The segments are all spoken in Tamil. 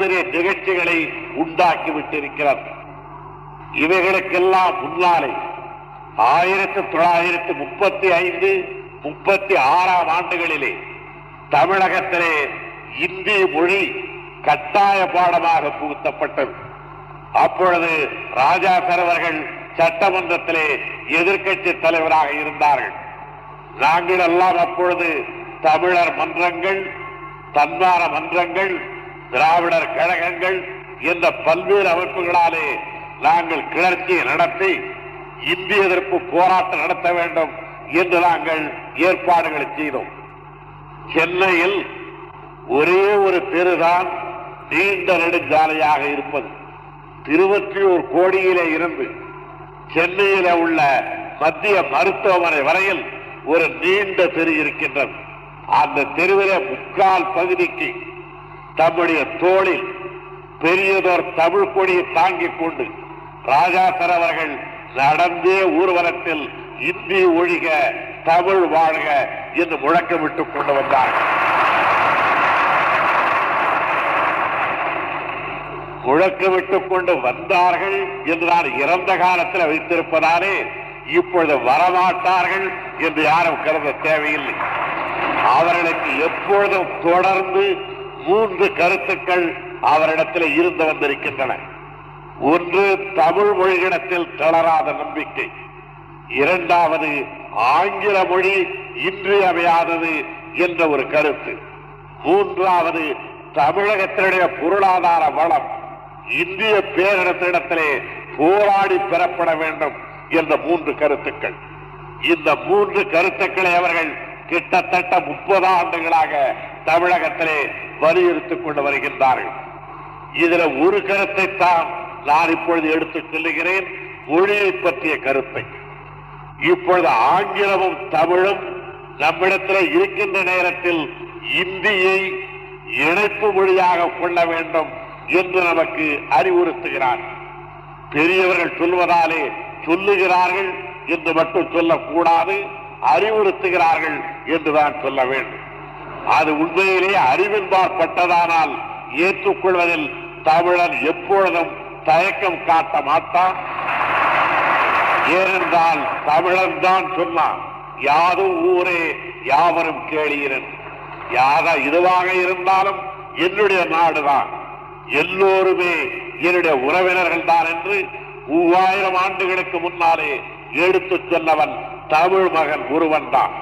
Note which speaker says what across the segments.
Speaker 1: பெரிய நிகழ்ச்சிகளை உண்டாக்கி விட்டிருக்கிறார் இவைகளுக்கெல்லாம் முன்னாலே ஆயிரத்தி தொள்ளாயிரத்தி முப்பத்தி ஐந்து முப்பத்தி ஆறாம் ஆண்டுகளிலே தமிழகத்திலே இந்தி மொழி கட்டாய பாடமாக புகுத்தப்பட்டது. அப்பொழுது ராஜா அவர்கள் சட்டமன்றத்திலே எதிர்க்கட்சி தலைவராக இருந்தார்கள். நாங்கள் எல்லாம் அப்பொழுது தமிழர் மன்றங்கள் தன்வார மன்றங்கள் திராவிடர் கழகங்கள் என்ற பல்வேறு அமைப்புகளாலே நாங்கள் கிளர்ச்சியை நடத்தி இந்திய எதிர்ப்பு போராட்டம் நடத்த வேண்டும் என்று நாங்கள் ஏற்பாடுகளை செய்தோம். சென்னையில் ஒரே ஒரு தெருதான் நீண்ட நெடுஞ்சாலையாக இருப்பது. திருவற்றியூர் கோடியிலே இருந்து சென்னையில உள்ள மத்திய மருத்துவமனை வரையில் ஒரு நீண்ட தெரு இருக்கின்றது. அந்த தெருவிலே முக்கால் பகுதிக்கு தம்முடைய தோளில் பெரியதோர் தமிழ் கொடியை தாங்கிக் கொண்டு ராஜாசர் அவர்கள் நடந்தே ஊர்வலத்தில் இந்தி ஒழிக தமிழ் வாழ்க என்று முழக்கமிட்டுக் கொண்டு வந்தார்கள் முழக்கமிட்டுக் கொண்டு வந்தார்கள் என்று நான் இறந்த காலத்தில் வைத்திருப்பதாலே இப்பொழுது வரமாட்டார்கள் என்று யாரும் கருத தேவையில்லை. அவர்களுக்கு எப்பொழுதும் தொடர்ந்து மூன்று கருத்துக்கள் அவரிடத்தில் இருந்து வந்திருக்கின்றன. ஒன்று தமிழ் மொழியிடத்தில் தளராத நம்பிக்கை. இரண்டாவது ஆங்கில மொழி இன்றியமையாதது என்ற ஒரு கருத்து. மூன்றாவது தமிழகத்தினுடைய பொருளாதார வளம் இந்திய பேரிடத்திடத்திலே போராடி பெறப்பட வேண்டும் என்ற மூன்று கருத்துக்கள். இந்த மூன்று கருத்துக்களை அவர்கள் கிட்டத்தட்ட முப்பது ஆண்டுகளாக தமிழகத்திலே வலியுறுத்திக் கொண்டு வருகின்றார்கள். இதுல ஒரு கருத்தை தான் நான் இப்பொழுது எடுத்துச் சொல்லுகிறேன். மொழியை பற்றிய கருத்தை. இப்பொழுது ஆங்கிலமும் தமிழும் நம்மிடத்தில் இருக்கின்ற நேரத்தில் இந்தியை இணைப்பு மொழியாக கொள்ள வேண்டும் என்று நமக்கு அறிவுறுத்துகிறார். பெரியவர்கள் சொல்வதாலே சொல்லுகிறார்கள் என்று மட்டும் சொல்லக்கூடாது அறிவுறுத்துகிறார்கள் என்றுதான் சொல்ல வேண்டும். அது உண்மையிலே அறிவின்பாற்பட்டதானால் ஏற்றுக்கொள்வதில் தமிழன் எப்பொழுதும் தயக்கம் காட்ட மாட்டான். ஏனென்றால் தமிழன் தான் சொன்னான் யாதும் ஊரே யாவரும் கேளீரன் யாரா இதுவாக இருந்தாலும் என்னுடைய நாடுதான். எல்லோருமே என்னுடைய உறவினர்கள் தான் என்று மூவாயிரம் ஆண்டுகளுக்கு முன்னாலே எடுத்துச் சொன்னவன் தமிழ் மகன் ஒருவன் தான்.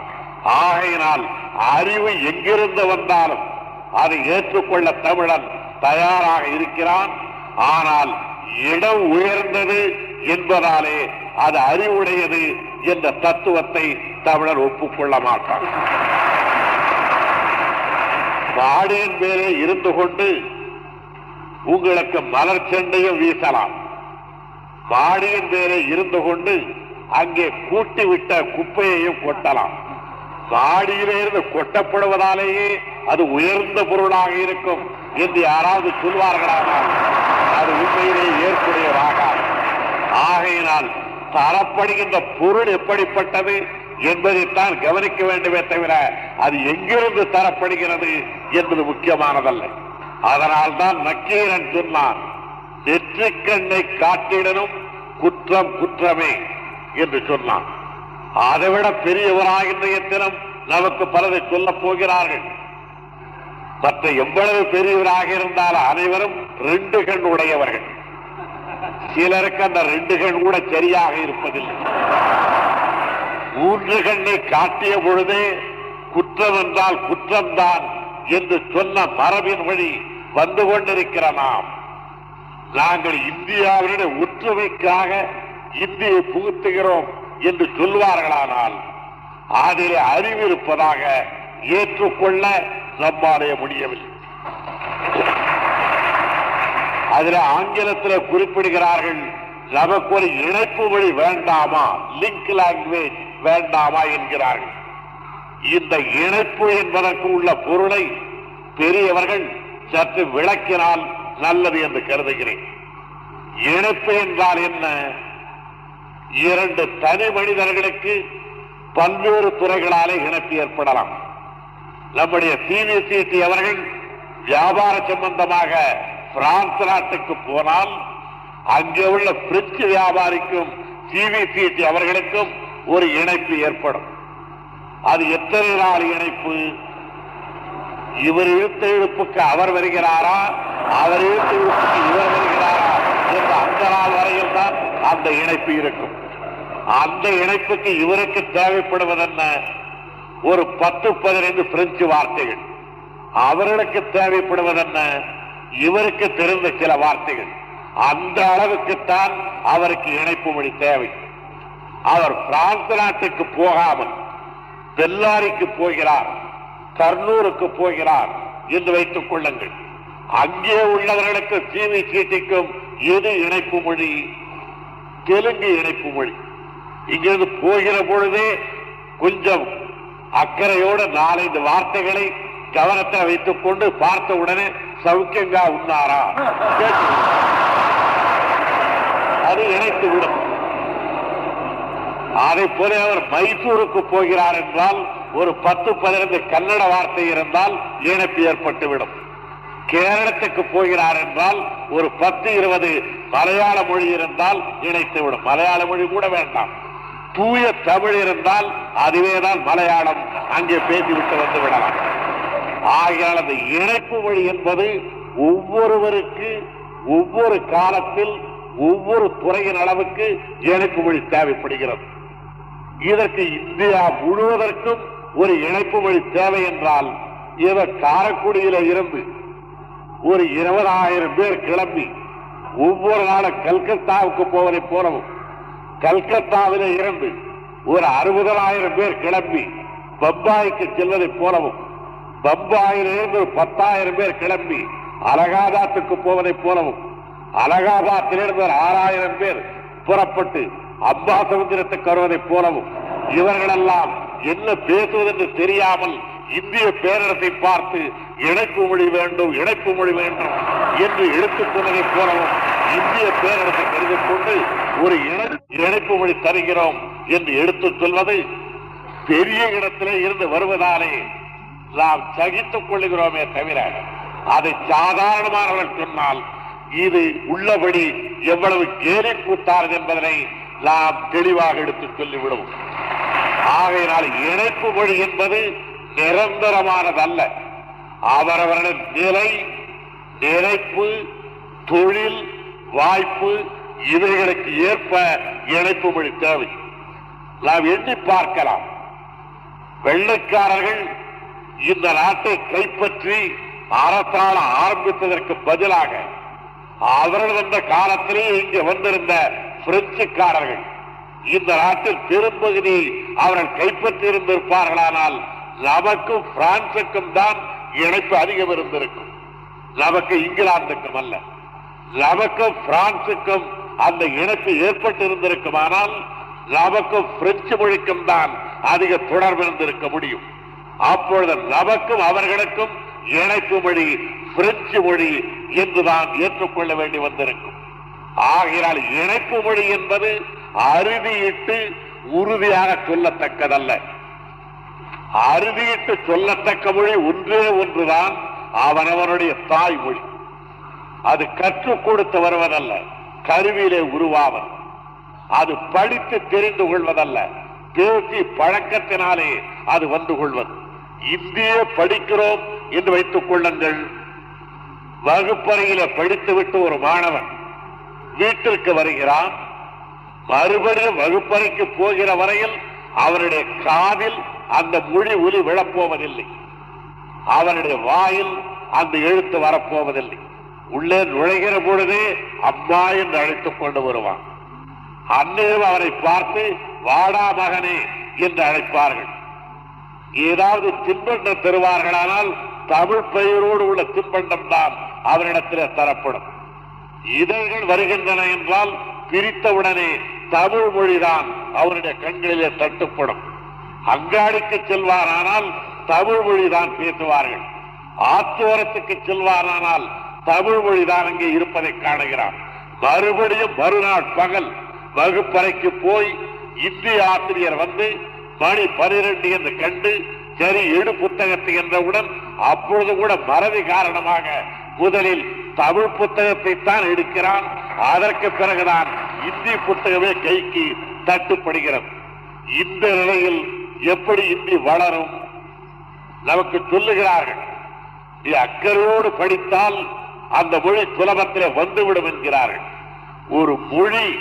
Speaker 1: ஆகையினால் அறிவு எங்கிருந்து வந்தாலும் அதை ஏற்றுக்கொள்ள தமிழன் தயாராக இருக்கிறான். ஆனால் இடம் உயர்ந்தது என்பதாலே அது அறிவுடையது என்ற தத்துவத்தை தமிழர் ஒப்புக்கொள்ள மாட்டான் மாடியின் மேலே இருந்து கொண்டு உங்களுக்கு மலர் செண்டையும் வீசலாம். மாடியின் மேலே இருந்து கொண்டு அங்கே கூட்டி விட்ட குப்பையையும் கொட்டலாம். மாடியிலே இருந்து கொட்டப்படுவதாலேயே அது உயர்ந்த பொருளாக இருக்கும் என்று யாராவது சொல்வார்களானால் அது உண்மையிலே ஏற்புடையதாக ஆகையினால் தரப்படுகின்ற பொருள் எப்படிப்பட்டது என்பதைத்தான் கவனிக்க வேண்டுமே தவிர அது எங்கிருந்து தரப்படுகிறது என்பது முக்கியமானதல்ல. அதனால்தான் நக்கீரன் சொன்னான் நெற்றிக்கண்ணை காட்டிடனும் குற்றம் குற்றமே என்று சொன்னான். அதைவிட பெரியவராக இன்றைய தினம் நமக்கு பலரை சொல்லப் போகிறார்கள். மற்ற எவ்வளவு பெரியவராக இருந்தால் அனைவரும் ரெண்டு கண் உடையவர்கள். சிலருக்கு அந்த ரெண்டு கண் கூட சரியாக இருப்பதில்லை. மூன்று கண்ணை காட்டிய பொழுதே குற்றம் என்றால் குற்றம்தான் என்று சொன்ன மரபின் வழி வந்து கொண்டிருக்கிற நாம். நாங்கள் இந்தியாவினுடைய ஒற்றுமைக்காக இந்தியை புகுத்துகிறோம். என்று சொல்வார்களானால் அதிலே அறிவு இருப்பதாக ஏற்றுக்கொள்ள நம்மாலே முடியவில்லை. அதில் ஆங்கிலத்தில் குறிப்பிடுகிறார்கள் நமக்கு ஒரு இணைப்பு மொழி வேண்டாமா? லிங்க் லாங்குவேஜ் வேண்டாமா? என்கிறார்கள். இந்த இணைப்பு என்பதற்கு உள்ள பொருளை பெரியவர்கள் சற்று விளக்கினால் நல்லது என்று கருதுகிறேன். இணைப்பு என்றால் என்ன? இரண்டு தனி மனிதர்களுக்கு பல்வேறு துறைகளாலே இணைப்பு ஏற்படலாம். நம்முடைய சிபிசிடி அவர்கள் வியாபார சம்பந்தமாக பிரான்ஸ் நாட்டுக்கு போனால் அங்கே உள்ள பிரெஞ்சு வியாபாரிக்கும் சிவிசிடி அவர்களுக்கும் ஒரு இணைப்பு ஏற்படும். அது எத்தனை நாள் இணைப்பு? இவர் இழுத்த இழுப்புக்கு அவர் வருகிறாரா? அவர் இழுத்த இழுப்புக்கு இவர் வருகிறாரா? என்று அந்த நாள் வரையில் தான் அந்த இணைப்பு இருக்கும். அந்த இணைப்புக்கு இவருக்கு தேவைப்படுவதென்ன? ஒரு பத்து பதினைந்து பிரெஞ்சு வார்த்தைகள். அவர்களுக்கு தேவைப்படுவதென்ன? இவருக்கு தெரிந்த சில வார்த்தைகள். அந்த அளவுக்குத்தான் அவருக்கு இணைப்பு மொழி தேவை. அவர் பிரான்ஸ் நாட்டுக்கு போகாமல் பெல்லாரிக்கு போகிறார் கர்னூருக்கு போகிறார் என்று வைத்துக் கொள்ளுங்கள். அங்கே உள்ளவர்களுக்கு சீவி சீட்டிக்கும் எது இணைப்பு மொழி. தெலுங்கு இணைப்பு மொழி. இங்கிருந்து போகிற பொழுதே கொஞ்சம் அக்கறையோடு நாலைந்து வார்த்தைகளை கவனத்தில் வைத்துக் கொண்டு பார்த்த உடனே சௌக்கியங்கா உண்ணாரா? அது இணைத்து விடும். அதை போல அவர் மைசூருக்கு போகிறார் என்றால் ஒரு பத்து பதினைந்து கன்னட வார்த்தை இருந்தால் இணைப்பு ஏற்பட்டுவிடும். கேரளத்துக்கு போகிறார் என்றால் ஒரு பத்து இருபது மலையாள மொழி இருந்தால் இணைத்துவிடும் மலையாள மொழி கூட வேண்டாம். தூய தமிழ் இருந்தால் அதுவேதான் மலையாளம். அங்கே பேசிவிட்டு வந்து விடலாம். ஆகையால் அந்த இணைப்பு மொழி என்பது ஒவ்வொருவருக்கு ஒவ்வொரு காலத்தில் ஒவ்வொரு துறையின் அளவுக்கு இணைப்பு மொழி தேவைப்படுகிறது. இதற்கு இந்தியா முழுவதற்கும் ஒரு இணைப்பு மொழி தேவை என்றால் இவர் காரக்குடியில இருந்து ஒரு இருபதாயிரம் பேர் கிளம்பி ஒவ்வொரு நாளும் கல்கத்தாவுக்கு போவதை போலவும் கல்கத்தாவில இருந்து ஒரு அறுபதாயிரம் பேர் கிளம்பி பம்பாய்க்கு செல்வதை போலவும் பம்பாயிலிருந்து ஒரு பத்தாயிரம் பேர் கிளம்பி அலகாபாத்துக்கு போவதை போலவும் அலகாபாத்திலிருந்து ஒரு ஆறாயிரம் பேர் புறப்பட்டு அம்பா சமுத்திரத்துக்கு வருவதைப் போலவும் இவர்களெல்லாம் என்ன பேசுவதென்று தெரியாமல் இந்திய பேரரசை பார்த்து இணைப்பு மொழி வேண்டும் இணைப்பு மொழி வேண்டும் என்று எடுத்துக் போலவும் இந்திய பேரரசை கருதிக் கொண்டு ஒரு இணை- இணைப்பு மொழி தருகிறோம் என்று எடுத்துச் சொல்வதை பெரிய இடத்திலே இருந்து வருவதாலே நாம் சகித்துக் கொள்ளுகிறோமே தவிர அதை சாதாரணமானவர்கள் சொன்னால் இது உள்ளபடி எவ்வளவு கேலி கூட்டார்கள் என்பதனை நாம் தெளிவாக எடுத்துச் சொல்லிவிடுவோம். ஆகையினால் இணைப்பு மொழி என்பது நிரந்தரமானதல்ல. அவரவர்களின் நிலை நினைப்பு தொழில் வாய்ப்பு இவைகளுக்கு ஏற்ப இணைப்பு மொழி தேவை. நாம் எண்ணி பார்க்கலாம். வெள்ளைக்காரர்கள் இந்த நாட்டை கைப்பற்றி அரசாள ஆரம்பித்ததற்கு பதிலாக அவர்கள் வந்த காலத்திலே இங்கே வந்திருந்த பிரெஞ்சுக்காரர்கள் இந்த நாட்டில் பெரும்பகுதி அவர்கள் கைப்பற்றி இருந்திருப்பார்களானால் நமக்கும் பிரான்சுக்கும் தான் இணைப்பு அதிகம் இருந்திருக்கும் நமக்கு இங்கிலாந்துக்கும் அல்ல. நமக்கும் பிரான்சுக்கும் அந்த இணைப்பு ஏற்பட்டு இருந்திருக்குமானால் நமக்கும் பிரெஞ்சு மொழிக்கும் தான் அதிக தொடர்பு இருந்திருக்க முடியும். அப்பொழுது நமக்கும் அவர்களுக்கும் இணைப்பு மொழி பிரெஞ்சு மொழி என்றுதான் ஏற்றுக்கொள்ள வேண்டி வந்திருக்கும். ஆகையால் இணைப்பு மொழி என்பது அறுதியிட்டு உறுதியாக சொல்லத்தக்கதல்ல. அறுதியிட்டு சொல்லத்தக்க மொழி ஒன்றே ஒன்றுதான் அவனவனுடைய தாய்மொழி. அது கற்றுக் கொடுத்து வருவதல்ல கருவியிலே உருவாவது அது படித்து தெரிந்து கொள்வதல்ல பேசி பழக்கத்தினாலே அது வந்து கொள்வது. இந்திய படிக்கிறோம் என்று வைத்துக் கொள்ளுங்கள். வகுப்பறையில படித்துவிட்டு ஒரு மாணவன் வீட்டிற்கு வருகிறான். மறுபடியும் வகுப்பறைக்கு போகிற வரையில் அவருடைய காதில் அந்த மொழி ஒலி விழப்போவதில்லை. அவருடைய வாயில் அந்த எழுத்து வரப்போவதில்லை. உள்ளே நுழைகிற பொழுதே அம்மா என்று அழைத்துக் கொண்டு வருவான். அன்னையும் அவரை பார்த்து வாடா மகனே என்று அழைப்பார்கள். ஏதாவது தின்பண்டம் தருவார்களானால் தமிழ் பெயரோடு உள்ள தின்பண்டம் தான் அவரிடத்தில் தரப்படும். இதழ்கள் வருகின்றன என்றால் பிரித்தவுடனே தமிழ் மொழிதான் அவருடைய கண்களிலே தட்டுப்படும். அங்காடிக்கு செல்வாரானால் தமிழ் மொழிதான் பேசுவார்கள். ஆத்தோரத்துக்கு செல்வாரானால் தமிழ் மொழிதான் அங்கே இருப்பதை காணுகிறான் மறுபடியும் மறுநாள் பகல் வகுப்பறைக்கு போய் இந்தி ஆசிரியர் வந்து மணி பனிரெண்டு என்று கண்டு சரி எடு புத்தகத்தை என்றவுடன் அப்பொழுது கூட மறதி காரணமாக முதலில் தமிழ் புத்தகத்தை தான் எடுக்கிறான். அதற்கு பிறகுதான் இந்தி புத்தகமே கைக்கு தட்டுப்படுகிறது. இந்த நிலையில் எப்படி இந்தி வளரும்? நமக்கு சொல்லுகிறார்கள் நீ அக்கறையோடு படித்தால் அந்த மொழி சுலபத்திலே வந்துவிடும் என்கிறார்கள். ஒரு மொழி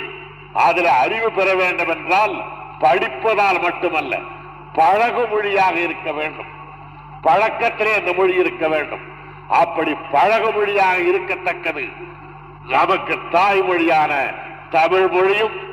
Speaker 1: அதில் அறிவு பெற வேண்டும் என்றால் படிப்பதால் மட்டுமல்ல பழகு மொழியாக இருக்க வேண்டும். பழக்கத்திலே அந்த மொழி இருக்க வேண்டும். அப்படி பழகு மொழியாக இருக்கத்தக்கது நமக்கு தாய்மொழியான தமிழ் மொழியும்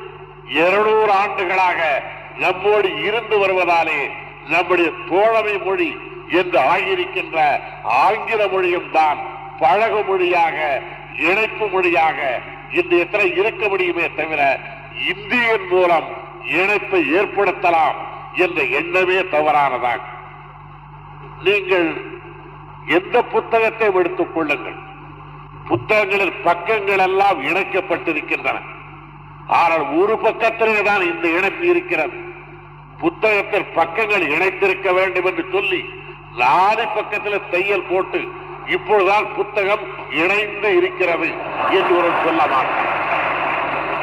Speaker 1: இருநூறு ஆண்டுகளாக நம்மோடு இருந்து வருவதாலே நம்முடைய தோழமை மொழி என்று ஆகியிருக்கின்ற ஆங்கில மொழியும் தான் பழகு மொழியாக இணைப்பு மொழியாக இன்று எத்தனை இருக்க முடியுமே தவிர இந்தியின் மூலம் இணைப்பை ஏற்படுத்தலாம் என்ற எண்ணமே தவறானதாகும் நீங்கள் எந்த புத்தகத்தை எடுத்துக் கொள்ளுங்கள். புத்தகங்களில் பக்கங்கள் எல்லாம் இணைக்கப்பட்டிருக்கின்றன. ஆனால் ஒரு பக்கத்தில் தான் இந்த இணைப்பு இருக்கிறது. புத்தகத்தில் பக்கங்கள் இணைத்திருக்க வேண்டும் என்று சொல்லி நாலு பக்கத்தில் தையல் போட்டு இப்பொழுதுதான் புத்தகம் இணைந்து இருக்கிறது என்று ஒரு சொல்ல மாட்டார்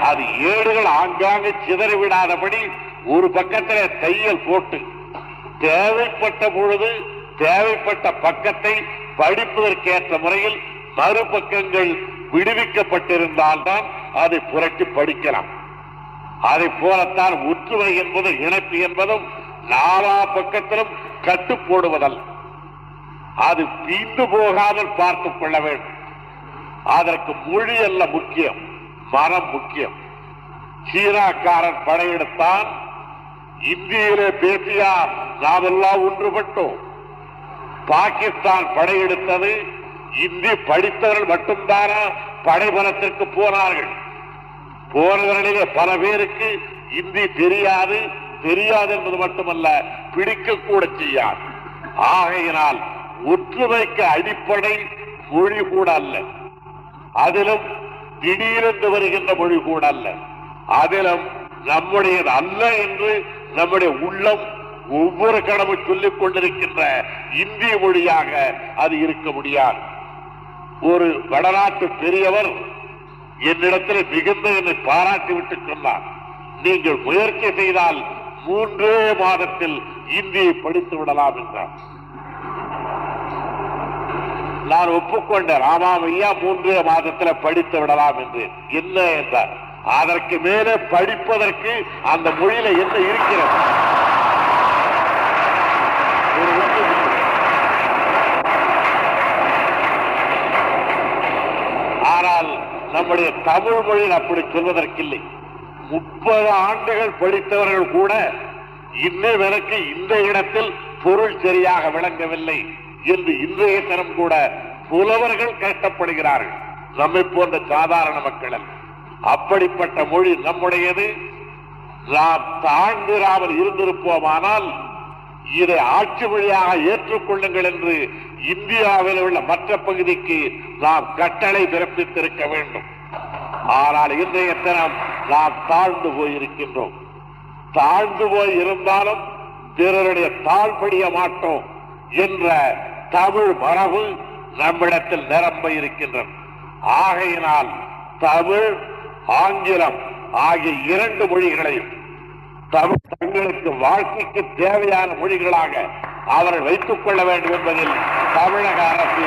Speaker 1: அது ஏடுகள் ஆங்காங்கு சிதறிவிடாதபடி ஒரு பக்கத்தில் தையல் போட்டு தேவைப்பட்ட பொழுது தேவைப்பட்ட பக்கத்தை படிப்பதற்கேற்ற முறையில் மறுபக்கங்கள் விடுவிக்கப்பட்டிருந்தால்தான் அதை புரட்டி படிக்கலாம். அதை போலத்தான் ஒற்றுமை என்பதும் இணைப்பு என்பதும் நாலா பக்கத்திலும் கட்டு போடுவதல்ல அது தீண்டு போகாமல் பார்த்துக் கொள்ள வேண்டும். அதற்கு மொழி அல்ல முக்கியம் மனம் முக்கியம். சீனாக்காரன் படையெடுத்தான் இந்தியிலே பேசியார் நாமெல்லாம் ஒன்றுபட்டோம். பாகிஸ்தான் படையெடுத்தது இந்தி படித்தவர்கள் மட்டும்தானா படைபலத்திற்கு போனார்கள். போனவர்களிலே பல பேருக்கு இந்தி தெரியாது தெரியாது என்பது மட்டுமல்ல பிடிக்க கூட செய்யாது. ஆகையினால் ஒற்றுமைக்கு அடிப்படை மொழி கூட அல்ல. அதிலும் திடீரென்று வருகின்ற மொழி கூட அல்ல. அதிலும் நம்முடையது அல்ல என்று நம்முடைய உள்ளம் ஒவ்வொரு கடமும் சொல்லிக் கொண்டிருக்கின்ற இந்திய மொழியாக அது இருக்க முடியாது. ஒரு வடநாட்டு பெரியவர் என்னிடத்தில் மிகுந்த என்னை பாராட்டிவிட்டு சொன்னார். நீங்கள் முயற்சி செய்தால் மூன்றே மாதத்தில் இந்தியை படித்து விடலாம் என்றார். நான் ஒப்புக்கொண்டேன் ஆமாம் ஐயா மூன்றே மாதத்தில் படித்து விடலாம் என்று என்ன என்றார்? அதற்கு மேலே படிப்பதற்கு அந்த மொழியில என்ன இருக்கிறது ஒரு ஒன்று உண்டு. ஆனால் நம்முடைய தமிழ் மொழியில் அப்படி சொல்வதற்கில்லை. முப்பது ஆண்டுகள் படித்தவர்கள் கூட இன்னும் எனக்கு இந்த இடத்தில் பொருள் சரியாக விளங்கவில்லை என்று இன்றைய தினம் கூட புலவர்கள் கஷ்டப்படுகிறார்கள். நம்மை போன்ற சாதாரண மக்கள் அப்படிப்பட்ட மொழி நம்முடையது. நாம் தாழ்ந்திராமல் இருந்திருப்போமானால் இதை ஆட்சி மொழியாக ஏற்றுக்கொள்ளுங்கள் என்று இந்தியாவில் உள்ள மற்ற பகுதிக்கு நாம் கட்டளை பிறப்பித்திருக்க வேண்டும். ஆனால் இன்றைய தினம் நாம் தாழ்ந்து போயிருக்கின்றோம். தாழ்ந்து போய் இருந்தாலும் பிறருடைய தாழ்படிய மாட்டோம் என்ற தமிழ் மரபு நம்மிடத்தில் நிரம்ப இருக்கின்றது. ஆகையினால் தமிழ் ஆங்கிலம் ஆகிய இரண்டு மொழிகளையும் தமிழ் தங்களுக்கு வாழ்க்கைக்கு தேவையான மொழிகளாக அவர்கள் வைத்துக் கொள்ள வேண்டும் என்பதில் தமிழக அரசு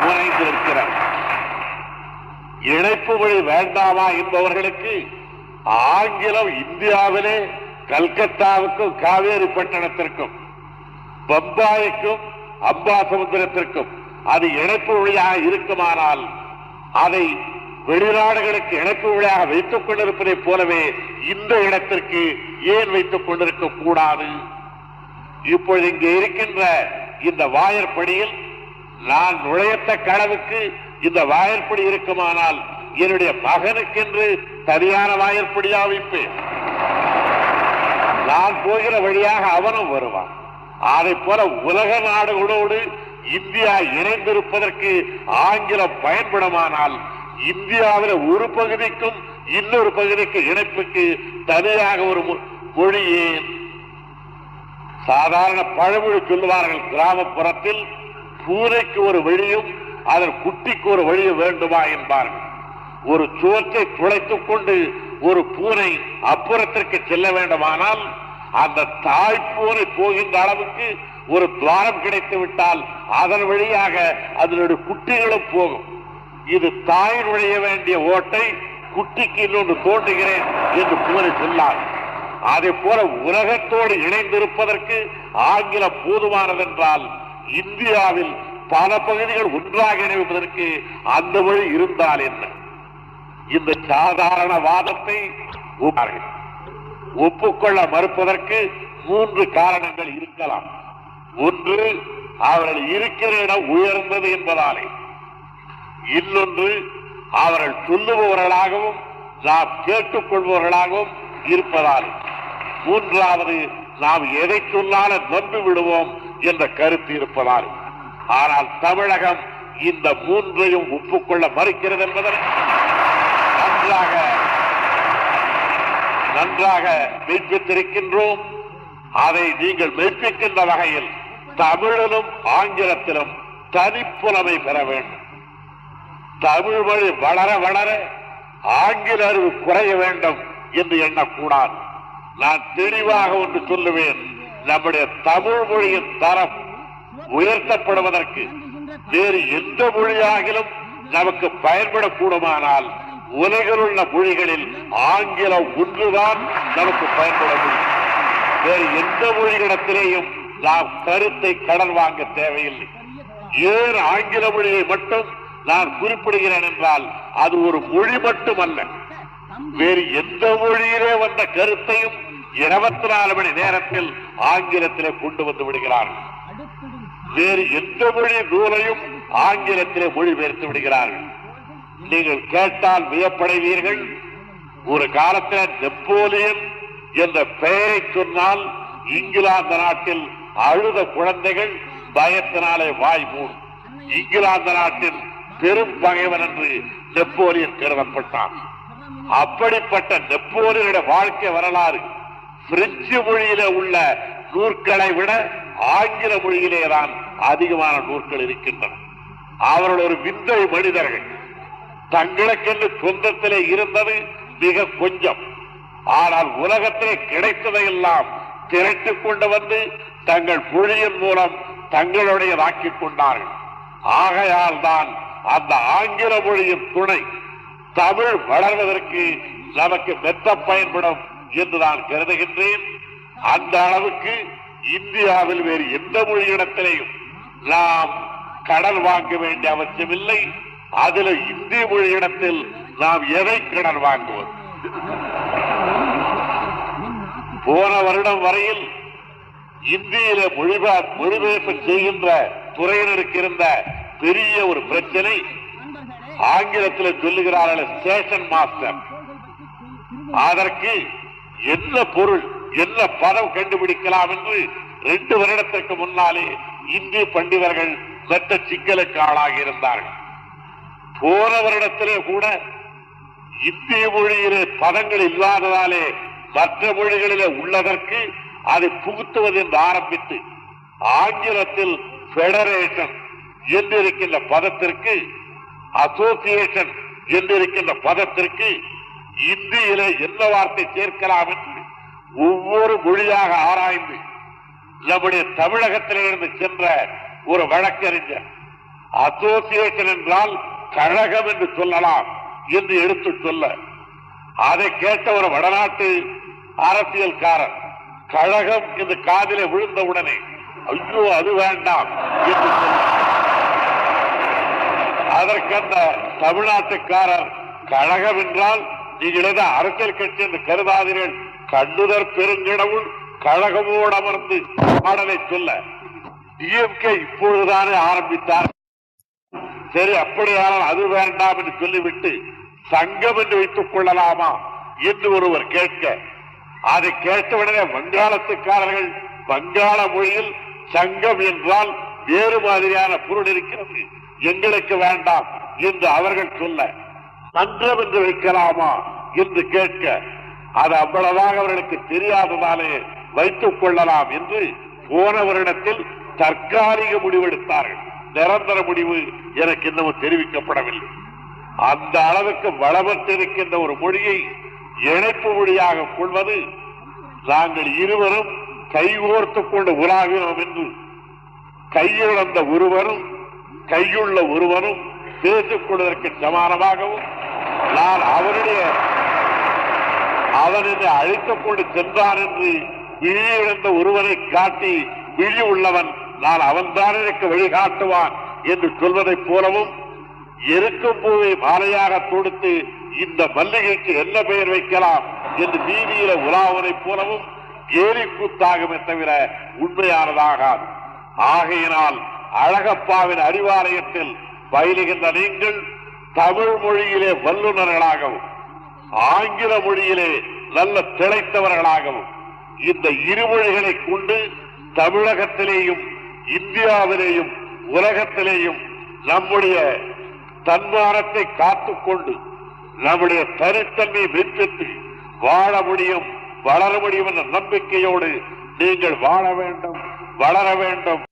Speaker 1: முனைந்திருக்கிறார் இணைப்பு மொழி வேண்டாமா என்பவர்களுக்கு ஆங்கிலம் இந்தியாவிலே கல்கத்தாவுக்கும் காவேரி பட்டணத்திற்கும் பம்பாய்க்கும் அம்பாசமுத்திரத்திற்கும் அது இணைப்பு மொழியாக இருக்குமானால் அதை வெளிநாடுகளுக்கு இணைப்பு மொழியாக வைத்துக் கொண்டிருப்பதைப் போலவே இந்த இடத்திற்கு ஏன் வைத்துக் கொண்டிருக்க கூடாது? இப்பொழுது இங்கே இருக்கின்ற இந்த வாயற்படியில் நான் நுழையத்தக்க அளவுக்கு இந்த வாயற்படி இருக்குமானால் என்னுடைய மகனுக்கென்று சரியான வாயற்படியா வைப்பேன். நான் போகிற வழியாக அவனும் வருவான். அதை போல உலக நாடுகளோடு இந்தியா இணைந்திருப்பதற்கு ஆங்கிலம் பயன்படுமானால் இந்தியாவில் ஒரு பகுதிக்கும் இன்னொரு பகுதிக்கு இணைப்புக்கு தனியாக ஒரு மொழியே சாதாரண பழமொழி சொல்லுவார்கள். கிராமப்புறத்தில் பூனைக்கு ஒரு வழியும் அதன் குட்டிக்கு ஒரு வழியும் வேண்டுமா என்பார்கள். ஒரு சுவற்றை துளைத்துக் கொண்டு ஒரு பூனை அப்புறத்திற்கு செல்ல வேண்டுமானால் அந்த தாய் பூனை போகின்ற அளவுக்கு ஒரு துவாரம் கிடைத்து விட்டால் அதன் வழியாக அதனுடைய குட்டிகளும் போகும். இது தாய் நுழைய வேண்டிய ஓட்டை குட்டிக்கு இன்னொன்று தோன்றுகிறேன் என்று பூனை சொன்னார். அதே போல உலகத்தோடு இணைந்திருப்பதற்கு ஆங்கிலம் போதுமானதென்றால் இந்தியாவில் பல பகுதிகள் ஒன்றாக இணைப்பதற்கு அந்த வழி இருந்தால் என்ன? இந்த சாதாரண வாதத்தை ஒப்புக்கொள்ள மறுப்பதற்கு மூன்று காரணங்கள் இருக்கலாம். ஒன்று அவர்கள் இருக்கிற இடம் உயர்ந்தது என்பதாலே. இன்னொன்று அவர்கள் சொல்லுபவர்களாகவும் நாம் கேட்டுக்கொள்பவர்களாகவும் இருப்பதால். மூன்றாவது நாம் எதை சொன்னாலும் நம்பி விடுவோம் என்ற கருத்து இருப்பதால். ஆனால் தமிழகம் இந்த மூன்றையும் ஒப்புக்கொள்ள மறுக்கிறது என்பதற்கு நன்றாக நன்றாக மெய்ப்பித்திருக்கின்றோம். அதை நீங்கள் மெய்ப்பிக்கின்ற வகையில் தமிழிலும் ஆங்கிலத்திலும் தனிப்புலமை பெற வேண்டும். தமிழ் மொழி வளர வளர ஆங்கில அறிவு குறைய வேண்டும் என்று எண்ணக்கூடாது. நான் தெளிவாக ஒன்று சொல்லுவேன். நம்முடைய தமிழ் மொழியின் தரம் உயர்த்தப்படுவதற்கு வேறு எந்த மொழியாகிலும் நமக்கு பயன்படக்கூடுமானால் உலகில் உள்ள மொழிகளில் ஆங்கிலம் ஒன்றுதான் நமக்கு பயன்பட முடியும். வேறு எந்த மொழிகளிடத்திலேயும் நாம் கருத்தை கடன் வாங்க தேவையில்லை. ஏன் ஆங்கில மொழியை மட்டும் நான் குறிப்பிடுகிறேன் என்றால் அது ஒரு மொழி மட்டுமல்ல. வேறு எந்த மொழியிலே வந்த கருத்தையும் இருபத்தி நாலு மணி நேரத்தில் ஆங்கிலத்திலே கொண்டு வந்து விடுகிறார்கள் வேறு எந்த மொழி நூலையும் ஆங்கிலத்திலே மொழிபெயர்த்து விடுகிறார்கள் நீங்கள் கேட்டால் வியப்படைவீர்கள். ஒரு காலத்தில் நெப்போலியன் என்ற பெயரை சொன்னால் இங்கிலாந்து நாட்டில் அழுத குழந்தைகள் பயத்தினாலே வாய் மூடும். இங்கிலாந்து நாட்டின் பெரும் பகைவன் என்று நெப்போலியன் கருதப்பட்டான். அப்படிப்பட்ட நெப்போலியனுடைய வாழ்க்கை வரலாறு பிரெஞ்சு மொழியில உள்ள நூற்களை விட ஆங்கில மொழியிலேதான் அதிகமான நூற்கள் இருக்கின்றன. அவர்கள் ஒரு விந்தை மனிதர்கள். தங்களுக்கென்று சொந்தத்திலே இருந்தது மிக கொஞ்சம். ஆனால் உலகத்திலே கிடைத்ததையெல்லாம் திரட்டிக் கொண்டு வந்து தங்கள் மொழியின் மூலம் தங்களுடையதாக்கிக் கொண்டார்கள். ஆகையால் தான் அந்த ஆங்கில மொழியின் துணை தமிழ் வளர்வதற்கு நமக்கு மெத்த பயன்படும் என்று நான் கருதுகின்றேன். அந்த அளவுக்கு இந்தியாவில் வேறு எந்த மொழியிடத்திலையும் நாம் கடன் வாங்க வேண்டிய அவசியமில்லை. அதில் இந்திய மொழியிடத்தில் நாம் எதை கடன் வாங்குவது? போன வருடம் வரையில் இந்தியில மொழிபெயர்ப்பு செய்கின்ற துறையினருக்கு இருந்த பெரிய ஒரு பிரச்சனை. ஆங்கிலத்தில் சொல்லுகிறார்கள் ஸ்டேஷன் மாஸ்டர் அதற்கு என்ன பொருள் என்ன பதம் கண்டுபிடிக்கலாம் என்று ரெண்டு வருடத்திற்கு முன்னாலே இந்திய பண்டிதர்கள் மெத்த சிக்கலுக்கு ஆளாகி இருந்தார்கள். போன வருடத்திலே கூட இந்திய மொழியிலே பதங்கள் இல்லாததாலே மற்ற மொழிகளிலே உள்ளதற்கு அதை புகுத்துவது என்று ஆரம்பித்து ஆங்கிலத்தில் பெடரேஷன் என்றிருக்கின்ற பதத்திற்கு அசோசியேஷன் என்றிருக்கின்ற பதத்திற்கு இந்தியிலே என்ன வார்த்தை சேர்க்கலாம் என்று ஒவ்வொரு மொழியாக ஆராய்ந்து நம்முடைய தமிழகத்திலிருந்து சென்ற ஒரு வழக்கறிஞர் அசோசியேஷன் என்றால் கழகம் என்று சொல்லலாம் என்று எடுத்து சொல்ல. அதை கேட்ட ஒரு வடநாட்டு அரசியல்காரர் கழகம் என்று காதிலே விழுந்தவுடனே ஐயோ அது வேண்டாம் என்று சொன்னார் அதற்கு அந்த தமிழ்நாட்டுக்காரர் கழகம் என்றால் நீங்கள் ஏதோ அரசியல் கட்சி என்று கருதாதீர்கள். கண்ணுதர் பெருங்கிடவும் கழகமோடு அமர்ந்து பாடலை சொல்ல. டிஎம்கே இப்பொழுதுதானே ஆரம்பித்தார். சரி அப்படியானால் அது வேண்டாம் என்று சொல்லிவிட்டு சங்கம் என்று வைத்துக் கொள்ளலாமா என்று ஒருவர் கேட்க. அதை கேட்டவுடனே வங்காளத்துக்காரர்கள் வங்காள மொழியில் சங்கம் என்றால் வேறு மாதிரியான பொருள் இருக்கிறது. எங்களுக்கு வேண்டாம் என்று அவர்கள் சொல்ல மன்றம் என்று வைக்கலாமா? என்று கேட்க அது அவ்வளவாக அவர்களுக்கு தெரியாததாலே வைத்துக் கொள்ளலாம் என்று போன வருடத்தில் தற்காலிக முடிவெடுத்தார்கள். நிரந்தர முடிவு எனக்கு இன்னமும் தெரிவிக்கப்படவில்லை. அந்த அளவுக்கு வளமற்றிருக்கின்ற ஒரு மொழியை இணைப்பு மொழியாக கொள்வது நாங்கள் இருவரும் கைகோர்த்து கொண்டு உலாகினோம் என்று கையிழந்த ஒருவரும் கையுள்ள ஒருவரும் பேசிக் கொள்வதற்கு சமானமாகவும் நான் அவருடைய அவன் என்னை அழைத்துக் கொண்டு சென்றான் என்று இழிவிழந்த ஒருவனை காட்டி இழி உள்ளவன் நான் அவன்தான் எனக்கு வழிகாட்டுவான் என்று சொல்வதைப் போலவும் எருக்கும் பூவை மாலையாக தொடுத்து இந்த மல்லிகைக்கு என்ன பெயர் வைக்கலாம் என்று நீதியில உலாவதைப் போலவும் ஏறி கூத்தாகுமே தவிர உண்மையானதாகாது. ஆகையினால் அழகப்பாவின் அறிவாலயத்தில் பயிலுகின்ற நீங்கள் தமிழ் மொழியிலே வல்லுநர்களாகவும் ஆங்கில மொழியிலே நல்ல திளைத்தவர்களாகவும் இந்த இருமொழிகளை கொண்டு தமிழகத்திலேயும் இந்தியாவிலேயும் உலகத்திலேயும் நம்முடைய தன்மானத்தை காத்துக்கொண்டு நம்முடைய தனித்தன்மையை வெற்றித்து வாழ முடியும் வளர முடியும் என்ற நம்பிக்கையோடு நீங்கள் வாழ வேண்டும் வளர வேண்டும்